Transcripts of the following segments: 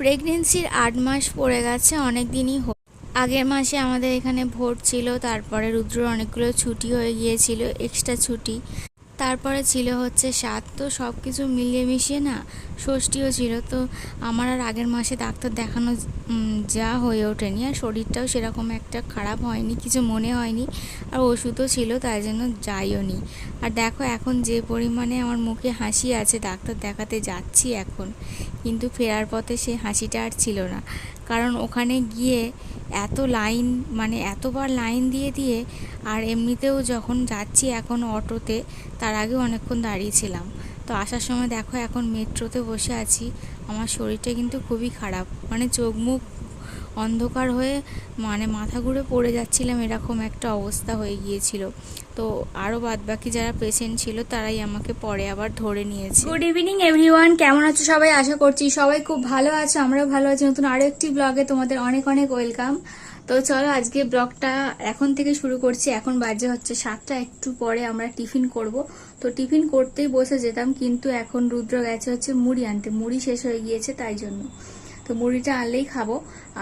প্রেগনেন্সির আট মাস পড়ে গেছে, অনেক দিনই আগের মাসে আমাদের এখানে ভোট ছিল, তারপরে রুদ্র অনেকগুলো ছুটি হয়ে গিয়েছিল এক্সট্রা ছুটি। তারপরে ছিল হচ্ছে সাত তো সব কিছু মিলিয়ে মিশিয়ে না ষষ্ঠীও ছিল। তো আমার আর আগের মাসে ডাক্তার দেখানো যা হয়ে ওঠেনি, আর শরীরটাও সেরকম একটা খারাপ হয়নি, কিছু মনে হয়নি, আর ওষুধও ছিল, তাই জন্য যাইও নি। আর দেখো এখন যে পরিমাণে আমার মুখে হাসি আছে, ডাক্তার দেখাতে যাচ্ছি এখন, কিন্তু ফেরার পথে সে হাসিটা আর ছিল না। কারণ ওখানে গিয়ে এত লাইন মানে এতবার লাইন দিয়ে দিয়ে, আর এমনিতেও যখন যাচ্ছি এখন অটোতে, তার আগে অনেকক্ষণ দাঁড়িয়েছিলাম তো আসার সময় দেখো এখন মেট্রোতে বসে আছি, আমার শরীরটা কিন্তু খুবই খারাপ। মানে চোখ মুখ অন্ধকার হয়ে মানে মাথা ঘুরে পড়ে যাচ্ছিলাম, এরকম একটা অবস্থা হয়ে গিয়েছিল। তো আরও বাদবাকি যারা পেশেন্ট ছিল, তারাই আমাকে পরে আবার ধরে নিয়েছে। গুড ইভিনিং এভরিওয়ান কেমন আছো সবাই? আশা করছি সবাই খুব ভালো আছো, আমরাও ভালো আছি। নতুন আরও একটি ব্লগে তোমাদের অনেক অনেক ওয়েলকাম তো চলো আজকে ব্লগটা এখন থেকে শুরু করছি। এখন বাজে হচ্ছে সাতটা, একটু পরে আমরা টিফিন করব। তো টিফিন করতেই বসে যেতাম, কিন্তু এখন রুদ্র গেছে হচ্ছে মুড়ি আনতে। মুড়ি শেষ হয়ে গিয়েছে, তাই জন্য। তো মুড়িটা আনলেই খাব,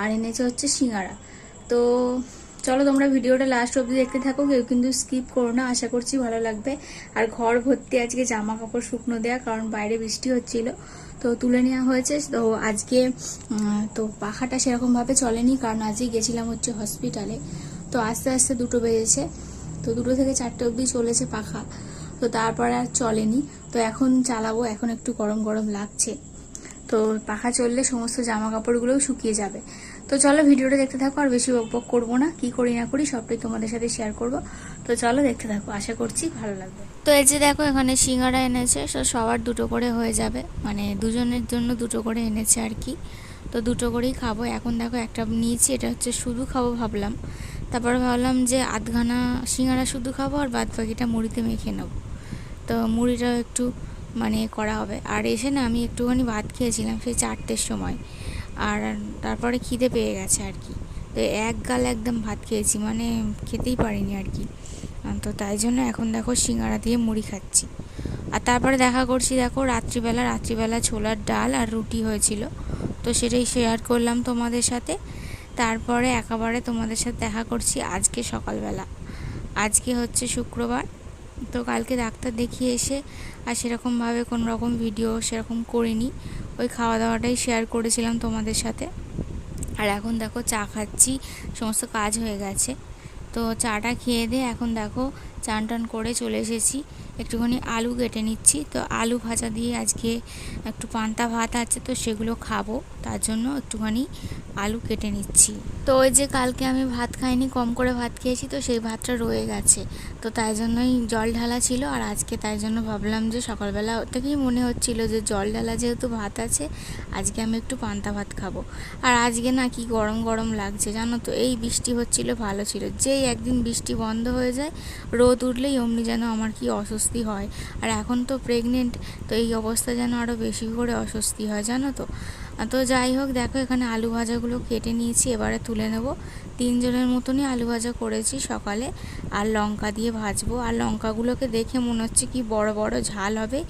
আর এনেছে হচ্ছে সিঙ্গারা। তো চলো তোমরা ভিডিওটা লাস্ট অবধি দেখতে থাকো, কেউ কিন্তু স্কিপ করো না, আশা করছি ভালো লাগবে। আর ঘর ভর্তি আজকে জামা কাপড় শুকনো দেওয়া কারণ বাইরে বৃষ্টি হচ্ছিল, তো তুলে নেওয়া হয়েছে। তো আজকে তো পাখাটা সেরকমভাবে চলেনি, কারণ আজকে গেছিলাম হচ্ছে হসপিটালে তো আস্তে আস্তে দুটো বেজেছে, তো দুটো থেকে চারটে অবধি চলেছে পাখা, তো তারপরে আর চলেনি। তো এখন চালাবো, এখন একটু গরম গরম লাগছে। তো পাখা চললে সমস্ত জামা কাপড়গুলোও শুকিয়ে যাবে। তো চলো ভিডিওটা দেখতে থাকো, আর বেশি বক করব না, কি করি না করি সবটাই তোমাদের সাথে শেয়ার করব। তো চলো দেখতে থাকো, আশা করছি ভালো লাগবে। তো এই যে দেখো, এখানে সিঙ্গারা এনেছে তো সবার দুটো করে হয়ে যাবে। মানে দুজনের জন্য দুটো করে এনেছে আর কি। তো দুটো করেই খাব। এখন দেখো একটা নিয়েছি, এটা হচ্ছে শুধু খাব ভাবলাম। তারপরে ভাবলাম যে আধখানা সিঙ্গারা শুধু খাব আর বাদ বাকিটা মুড়িতে মেখে নেব। তো মুড়িটাও একটু মানে করা হবে। আর এসে না আমি একটুখানি ভাত খেয়েছিলাম সেই চারটের সময়। আর তারপরে খিদে পেয়ে গেছে আর কি। তো এক গাল একদম ভাত খেয়েছি মানে খেতেই পারিনি আর কি। তো তাই জন্য এখন দেখো সিঙ্গারা দিয়ে মুড়ি খাচ্ছি। আর তারপরে দেখা করছি, দেখো রাত্রিবেলা রাত্রিবেলা ছোলার ডাল আর রুটি হয়েছিল। তো সেটাই শেয়ার করলাম তোমাদের সাথে। তারপরে একেবারে তোমাদের সাথে দেখা করছি আজকে সকালবেলা। আজকে হচ্ছে শুক্রবার। তো কালকে ডাক্তার দেখিয়ে এসে আর সেরকমভাবে কোনো রকম ভিডিও সেরকম করিনি। ওই খাওয়া দাওয়াটাই শেয়ার করেছিলাম তোমাদের সাথে। আর এখন দেখো চা খাচ্ছি, সমস্ত কাজ হয়ে গেছে। তো চাটা খেয়ে দিয়ে এখন দেখো চান টান করে চলে এসেছি। একটুখানি আলু কেটে নিচ্ছি। তো আলু ভাজা দিয়ে আজকে একটু পান্তা ভাত আছে তো সেগুলো খাব। তার জন্য একটুখানি আলু কেটে নিচ্ছি। তো ওই যে কালকে আমি ভাত খাইনি, কম করে ভাত খেয়েছি তো সেই ভাতটা রয়ে গেছে। তো তাই জন্যই জল ঢালা ছিল আর আজকে তাই জন্য ভাবলাম যে সকালবেলা থেকেই মনে হচ্ছিল যে জল ঢালা যেহেতু ভাত আছে, আজকে আমি একটু পান্তা ভাত খাব। আর আজকে না কি গরম গরম লাগছে জানো তো? এই বৃষ্টি হচ্ছিল, ভালো ছিল। যেই একদিন বৃষ্টি বন্ধ হয়ে যায়, রোদ উঠলেই অমনি যেন আমার কি অস্বস্তি হয়। আর এখন তো প্রেগনেন্ট তো এই অবস্থা যেন আরও বেশি করে অস্বস্তি হয়, জানো তো? তো যাই হোক, দেখো এখানে আলু ভাজাগুলো কেটে নিয়েছি, এবারে তুলে নেব। তিনজনের মতনই আলু ভাজা করেছি সকালে, আর লঙ্কা দিয়ে ভাজবো। আর লঙ্কাগুলোকে দেখে মনে হচ্ছে কি বড় বড় ঝাল হবে।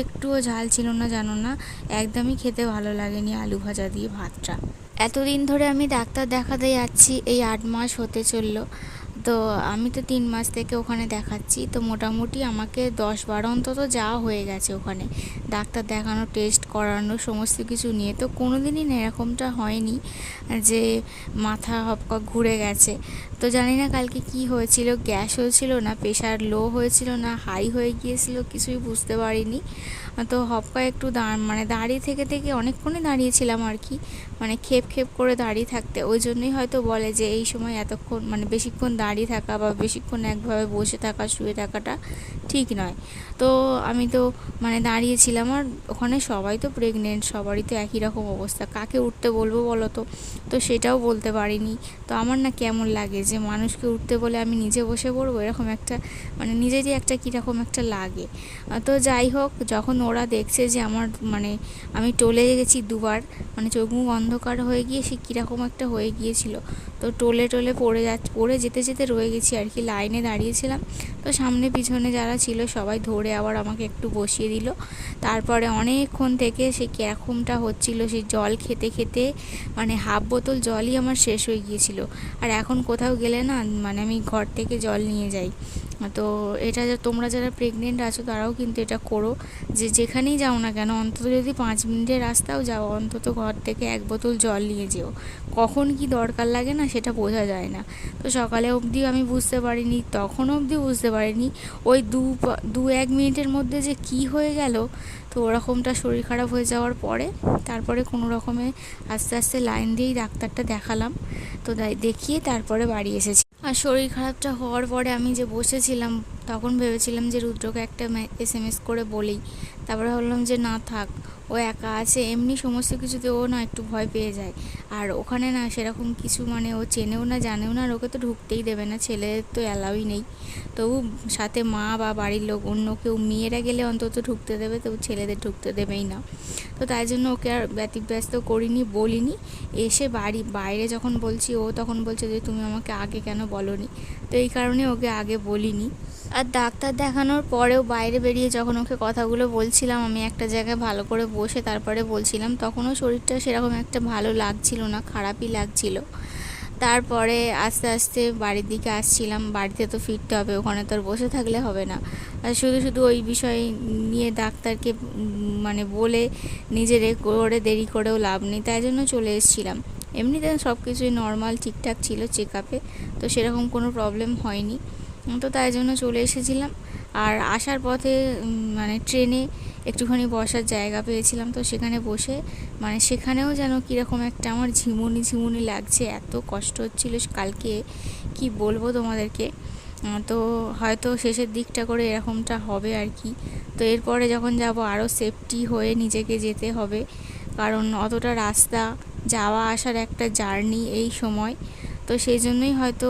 একটুও ঝাল ছিল না, জানো না? একদমই খেতে ভালো লাগেনি আলু ভাজা দিয়ে ভাতটা। এতদিন ধরে আমি ডাক্তার দেখাতে যাচ্ছি, এই আট মাস হতে চলল। তো আমি তো তিন মাস থেকে ওখানে দেখাচ্ছি। তো মোটামুটি আমাকে দশ বারো অন্তত যাওয়া হয়ে গেছে ওখানে। ডাক্তার দেখানো, টেস্ট করানো, সমস্ত কিছু নিয়ে। তো কোনো দিনই এরকমটা হয়নি যে মাথা হপকা ঘুরে গেছে। তো জানি না কালকে কি হয়েছিল, গ্যাস হয়েছিল না, প্রেশার লো হয়েছিল না, হাই হয়ে গিয়েছিল, কিছুই বুঝতে পারিনি। তো হপকা একটু দাঁড় মানে দাঁড়িয়ে থেকে থেকে অনেকক্ষণই দাঁড়িয়েছিলাম আর কি। মানে খেপ খেপ করে দাঁড়িয়ে থাকতে। ওই জন্যই হয়তো বলে যে এই সময় এতক্ষণ মানে বেশিক্ষণ দাঁড়িয়ে থাকা বা বেশিক্ষণ একভাবে বসে থাকা, শুয়ে থাকাটা ঠিক নয়। তো আমি তো মানে দাঁড়িয়েছিলাম আর ওখানে সবাই তো প্রেগনেন্ট সবারই তো একই রকম অবস্থা। কাকে উঠতে বলব বলো তো? তো সেটাও বলতে পারিনি। তো আমার না কেমন লাগে যে মানুষকে উঠতে বলে আমি নিজে বসে পড়ব? এরকম একটা মানে নিজেরই একটা কীরকম একটা লাগে। তো যাই হোক, যখন ওরা দেখছে যে আমার মানে আমি টলে গেছি দুবার মানে চোখ মুখ অন্ধকার হয়ে গিয়ে সে কীরকম একটা হয়ে গিয়েছিল। তো টোলে টোলে পড়ে যা পড়ে যেতে যেতে রয়ে গেছি আর কি, লাইনে দাঁড়িয়েছিলাম। তো সামনে পিছনে যারা ছিল সবাই ধরে আবার আমাকে একটু বসিয়ে দিল। তারপরে অনেকক্ষণ থেকে সে কীরকমটা হচ্ছিল সেই জল খেতে খেতে মানে হাফ বোতল জলই আমার শেষ হয়ে গিয়েছিল। আর এখন কোথাও গেলে না মানে আমি ঘর থেকে জল নিয়ে যাই। তো এটা তোমরা যারা প্রেগনেন্ট আছো তারাও কিন্তু এটা করো। যে যেখানেই যাও না কেন, অন্তত যদি পাঁচ মিনিটের রাস্তাও যাও, অন্তত ঘর থেকে এক বোতল জল নিয়ে যেও। কখন কি দরকার লাগে না সেটা বোঝা যায় না। তো সকালে অবধি আমি বুঝতে পারিনি, তখন অবধি বুঝতে পারিনি। ওই দু দু এক মিনিটের মধ্যে যে কি হয়ে গেল, তো ওরকমটা শরীর খারাপ হয়ে যাওয়ার পরে তারপরে কোনো রকমে আস্তে আস্তে লাইন দিয়েই ডাক্তারটা দেখালাম। তো দেখিয়ে তারপরে বাড়ি এসেছি। আর শরীর খারাপটা হওয়ার পরে আমি যে বসেছিলাম, তখন ভেবেছিলাম যে রুদ্রকে একটা এস এম এস করে বলি। তারপরে ভাবলাম যে না থাক ও একা আছে, এমনি সমস্ত কিছুতে ও না একটু ভয় পেয়ে যায়। আর ওখানে না সেরকম কিছু মানে ও চেনেও না, জানেও না, আর ওকে তো ঢুকতেই দেবে না ছেলেদের তো অ্যালাউই নেই। তবু সাথে মা বা বাড়ির লোক, অন্য কেউ মেয়েরা গেলে অন্তত ঢুকতে দেবে, তবু ছেলেদের ঢুকতে দেবেই না। তো তাই জন্য ওকে আর ব্যতিব্যস্ত করিনি, বলিনি। এসে বাড়ি, বাইরে যখন বলছি, ও তখন বলছে যে, তুমি আমাকে আগে কেন বলনি? তো এই কারণে ওকে আগে বলিনি। আর ডাক্তার দেখানোর পরেও বাইরে বেরিয়ে যখন ওকে কথাগুলো বলছিলাম, আমি একটা জায়গায় ভালো করে বসে তারপরে বলছিলাম, তখনও শরীরটা সেরকম একটা ভালো লাগছিল না, খারাপই লাগছিল। তারপরে আস্তে আস্তে বাড়ির দিকে আসছিলাম, বাড়িতে তো ফিরতে হবে, ওখানে তো আর বসে থাকলে হবে না। আর শুধু শুধু ওই বিষয় নিয়ে ডাক্তারকে মানে বলে নিজের করে দেরি করেও লাভ নেই, তাই জন্য চলে এসেছিলাম। এমনিতে সব কিছুই নর্মাল ঠিকঠাক ছিল চেক আপে তো সেরকম কোনো প্রবলেম হয়নি। তো তাই জন্য চলে এসেছিলাম। আর আসার পথে মানে ট্রেনে একটুখানি বসার জায়গা পেয়েছিলাম তো সেখানে বসে মানে সেখানেও যেন কীরকম একটা আমার ঝিমুনি ঝিমুনি লাগছে, এত কষ্ট হচ্ছিল কালকে, কি বলব তোমাদেরকে? তো হয়তো শেষের দিকটা করে এরকমটা হবে আর কি। তো এরপরে যখন যাব আরও সেফটি হয়ে নিজেকে যেতে হবে, কারণ অতটা রাস্তা, যাওয়া আসার একটা জার্নি এই সময় তো সেই জন্যই হয়তো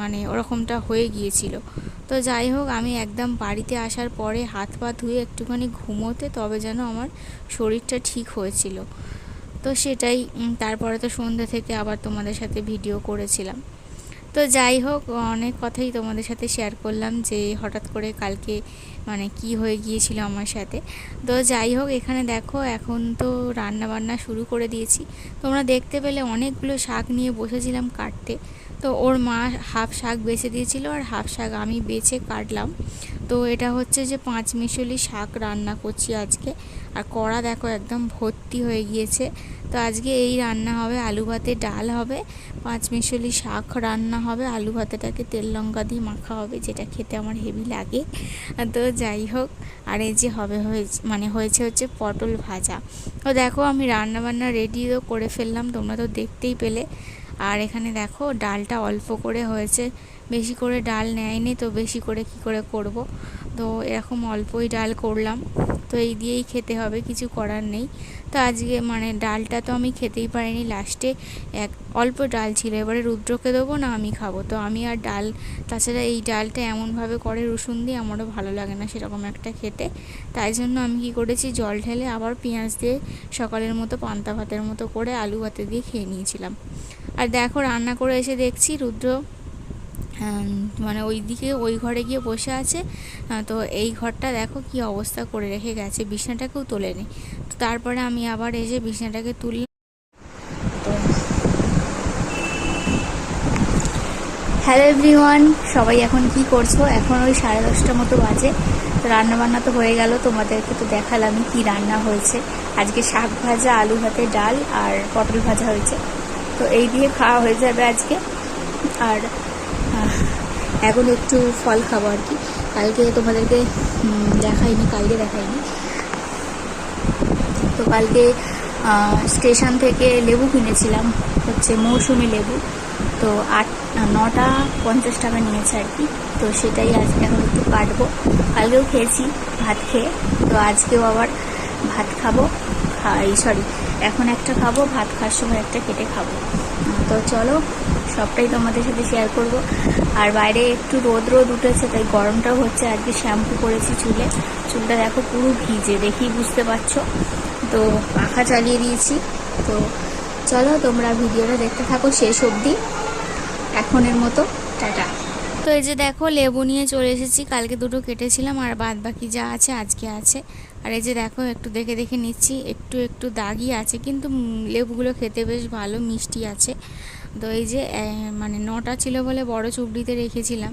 মানে ওরকমটা হয়ে গিয়েছিল। তো যাই হোক, আমি একদম বাড়িতে আসার পরে হাত পা ধুয়ে একটুখানি ঘুমোতে তবে যেন আমার শরীরটা ঠিক হয়েছিল। তো সেটাই তারপরে তো সন্ধ্যে থেকে আবার তোমাদের সাথে ভিডিও করেছিলাম। তো যাই হোক, অনেক কথাই তোমাদের সাথে শেয়ার করলাম যে হঠাৎ করে কালকে মানে কি হয়ে গিয়েছিল আমার সাথে। তো যাই হোক, এখানে দেখো এখন তো রান্না বান্না শুরু করে দিয়েছি। তোমরা দেখতে পেলে অনেকগুলো শাক নিয়ে বসেছিলাম কাটতে। তো ওর মা হাফ শাক বেছে দিয়েছিল আর হাফ শাক আমি বেছে কাটলাম। তো এটা হচ্ছে যে পাঁচ মিশলি শাক রান্না করছি আজকে। আর কড়া দেখো একদম ভর্তি হয়ে গিয়েছে। তো আজকে এই রান্না হবে আলু ভাতে ডাল হবে, পাঁচ মিশলি শাক রান্না হবে, আলু ভাতেটাকে তেল লঙ্কা দিয়ে মাখা হবে, যেটা খেতে আমার হেভি লাগে। তো যাই হোক, আর এই যে হবে হয়েছে মানে হয়েছে হচ্ছে পটল ভাজা। তো দেখো আমি রান্না বান্না রেডিও করে ফেললাম, তোমরা তো দেখতেই পেলে। আর এখানে দেখো ডালটা অল্প করে হয়েছে। বেশি করে ডাল নেয়নি তো বেশি করে কি করে করব? তো এরকম অল্পই ডাল করলাম। তো এই দিয়েই খেতে হবে, কিছু করার নেই। তো আজকে মানে ডালটা তো আমি খেতেই পারিনি লাস্টে এক, অল্প ডাল ছিল, এবারে রুদ্রকে দেবো না আমি খাব। তো আমি আর ডাল, তাছাড়া এই ডালটা এমনভাবে করে রসুন দিয়ে আমারও ভালো লাগে না সেরকম একটা খেতে। তাই জন্য আমি কি করেছি, জল ঢেলে আবার পেঁয়াজ দিয়ে সকালের মতো পান্তা ভাতের মতো করে আলু ভাতে দিয়ে খেয়ে নিয়েছিলাম। আর দেখো রান্না করে এসে দেখছি, রুদ্র মানে ওই দিকে ওই ঘরে গিয়ে বসে আছে। তো এই ঘরটা দেখো কি অবস্থা করে রেখে গেছে, বিছনাটাকেও তোলেনি। তো তারপরে আমি আবার এসে বিছনাটাকে তুললাম। হ্যালো এভরিওয়ান, সবাই এখন কি করছ? এখন ওই সাড়ে দশটা মতো বাজে। তো রান্না বান্না তো হয়ে গেল, তোমাদেরকে তো দেখালামই কি রান্না হয়েছে। আজকে শাক ভাজা, আলু ভাতে ডাল আর পটল ভাজা হয়েছে। তো এই দিয়ে খাওয়া হয়ে যাবে আজকে। আর এখন একটু ফল খাব আর কি। কালকে তোমাদেরকে দেখাইনি, কালকে দেখাইনি। তো কালকে স্টেশন থেকে লেবু কিনেছিলাম, হচ্ছে মৌসুমি লেবু। তো আট, নটা পঞ্চাশ টাকা নিয়েছে আর কি। তো সেটাই আজকে এখন একটু কাটবো। কালকেও খেয়েছি ভাত খেয়ে। তো আজকেও আবার ভাত খাব। খাই সরি এখন একটা খাব, ভাত খাওয়ার সময় একটা কেটে খাব। তো চলো, সবটাই তোমাদের সাথে শেয়ার করব। আর বাইরে একটু রোদ রোদ উঠেছে, তাই গরমটাও হচ্ছে। আজকে শ্যাম্পু করেছি চুলে। চুলটা দেখো পুরো ভিজে, দেখেই বুঝতে পারছ। তো পাখা চালিয়ে দিয়েছি। তো চলো, তোমরা ভিডিওটা দেখতে থাকো শেষ অবধি। এখনের মতো, টাটা। তো এই যে দেখো, লেবু নিয়ে চলে এসেছি। কালকে দুটো কেটেছিলাম, আর বাদ বাকি যা আছে, আজকে আছে। আর এই যে দেখো, একটু দেখে দেখে নিচ্ছি, একটু একটু দাগই আছে, কিন্তু লেবুগুলো খেতে বেশ ভালো, মিষ্টি আছে। তো এই যে মানে নটা ছিল বলে বড় চুবড়িতে রেখেছিলাম,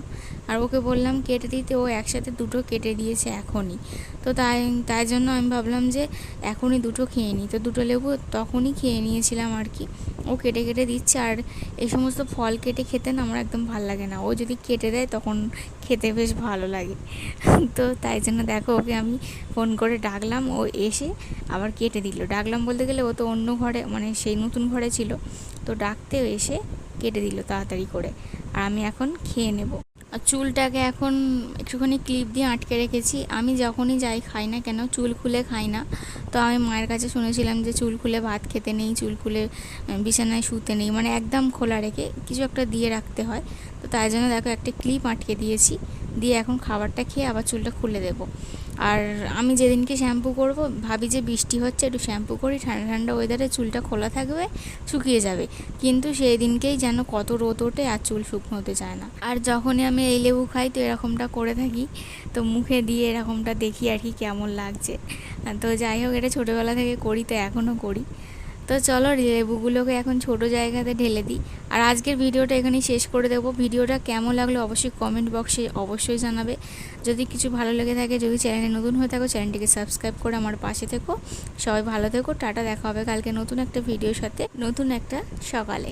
আর ওকে বললাম কেটে দিতে, ও একসাথে দুটো কেটে দিয়েছে এখনই। তো তাই তাই জন্য আমি ভাবলাম যে এখনই দুটো খেয়ে নিই। তো দুটো লেবু তখনই খেয়ে নিয়েছিলাম আর কি। কেটে কেটে দিচ্ছে আর এই সমস্ত ফল কেটে খেতে না আমার একদম ভালো লাগে না। ও যদি কেটে দেয় তখন খেতে বেশ ভালো লাগে। তো তাই জন্য দেখো ওকে আমি ফোন করে ডাকলাম। ও এসে আবার কেটে দিল। ডাকলাম বলতে গেলে ও তো অন্য ঘরে মানে সেই নতুন ঘরে ছিল। তো ডাকতে এসে কেটে দিল তাড়াতাড়ি করে। আর আমি এখন খেয়ে নেব। চুলটাকে এখন একটুখানি ক্লিপ দিয়ে আটকে রেখেছি। আমি যখনই যাই খাই না কেন, চুল খুলে খাই না। তো আমি মায়ের কাছে শুনেছিলাম যে চুল খুলে ভাত খেতে নেই, চুল খুলে বিছানায় শুতে নেই মানে একদম খোলা রেখে কিছু একটা দিয়ে রাখতে হয়। তো তাই জন্য দেখো একটা ক্লিপ আটকে দিয়েছি। দিয়ে এখন খাবারটা খেয়ে আবার চুলটা খুলে দেব। আর আমি যেদিনকে শ্যাম্পু করব, ভাবি যে বৃষ্টি হচ্ছে, একটু শ্যাম্পু করি, ঠান্ডা ঠান্ডা ওয়েদারে চুলটা খোলা থাকবে, শুকিয়ে যাবে। কিন্তু সেই দিনকেই যেন কত রোদ ওঠে আর চুল শুকনো হতে চায় না। আর যখনই আমি এই লেবু খাই, তো এরকমটা করে থাকি। তো মুখে দিয়ে এরকমটা দেখি আর কি কেমন লাগছে। তো যাই হোক, এটা ছোটোবেলা থেকে করি, তো এখনও করি। তো চলো লেবুগুলোকে এখন ছোট জায়গাতে ঢেলে দিই। আর আজকের ভিডিওটা এখানেই শেষ করে দেবো। ভিডিওটা কেমন লাগল অবশ্যই কমেন্ট বক্সে অবশ্যই জানাবে। যদি কিছু ভালো লেগে থাকে, যদি চ্যানেলে নতুন হয়ে থাকো চ্যানেলটিকে সাবস্ক্রাইব করে আমার পাশে থেকো। সবাই ভালো থেকো, টাটা, দেখা হবে কালকে নতুন একটা ভিডিওর সাথে, নতুন একটা সকালে।